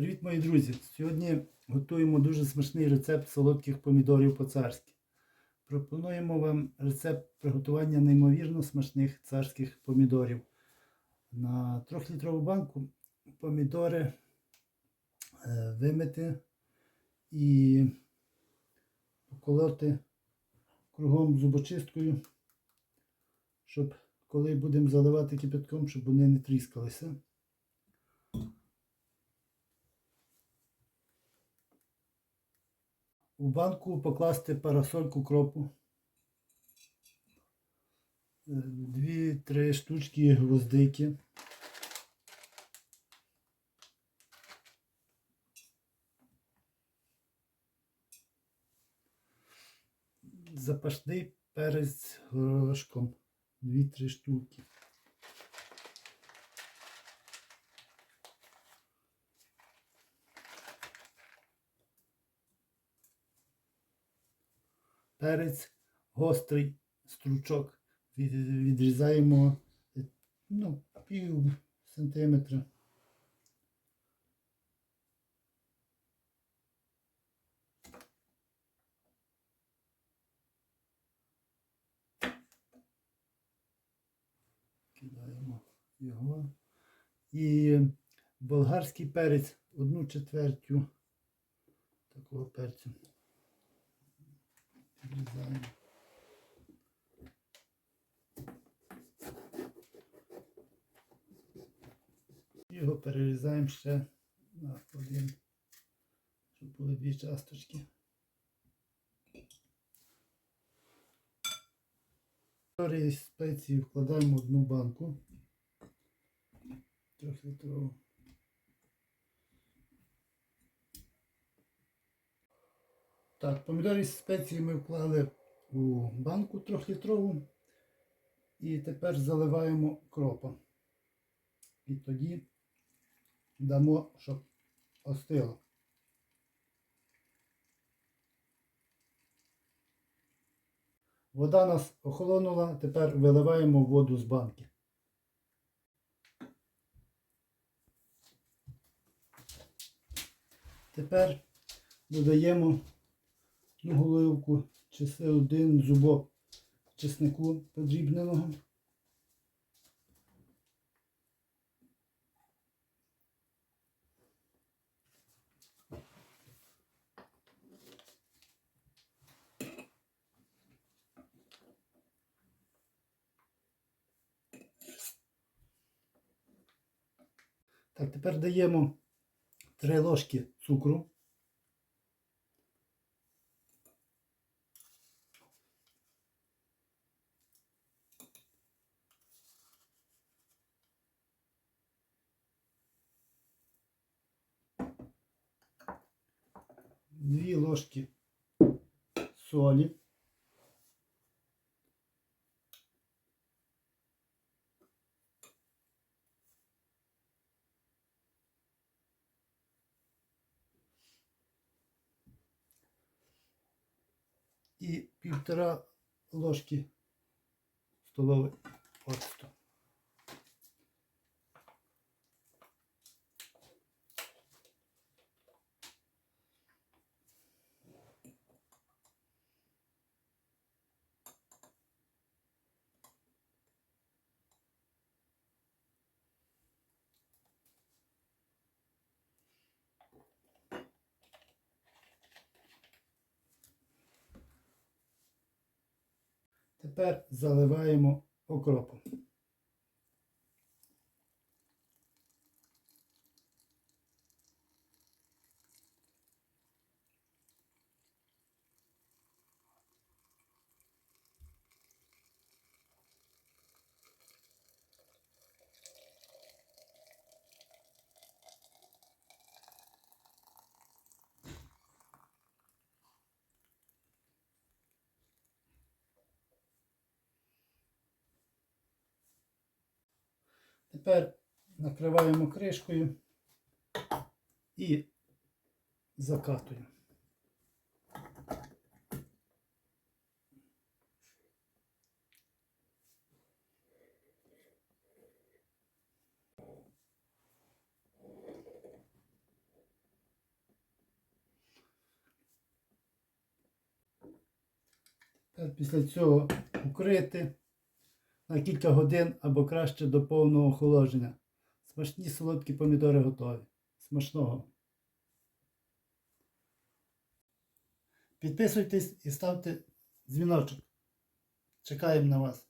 Привіт, мої друзі! Сьогодні готуємо дуже смачний рецепт солодких помідорів по-царськи. Пропонуємо вам рецепт приготування неймовірно смачних царських помідорів. На 3-літрову банку помідори е, вимити і поколоти кругом зубочисткою, щоб коли будемо заливати кипятком, щоб вони не тріскалися. У банку покласти парасольку кропу. Е, Дві-три штучки гвоздики. Запашний перець горошком. Дві-три штуки. Перець гострий стручок. Відрізаємо ну, пів сантиметра. Кидаємо його. І болгарський перець одну четвертю такого перцю. Відрізаємо. Його перерізаємо ще на один, щоб були дві часточки. Спеції вкладаємо в одну банку. Трьохлітрову. Так, помідори з спеції ми вклали у банку трьохлітрову. І тепер заливаємо кропом. І тоді дамо, щоб остило. Вода нас охолонула, тепер виливаємо воду з банки. Тепер додаємо одну головку чи один зубок чеснику подрібненого. Так, тепер даємо 3 ложки цукру. Дві ложки солі. І півтора ложки столової оцту. Тепер заливаємо окропом. Тепер накриваємо кришкою і закатуємо. Після цього укрити на кілька годин або краще до повного охолодження. Смачні солодкі помідори готові. Смачного! Підписуйтесь і ставте дзвіночок. Чекаємо на вас.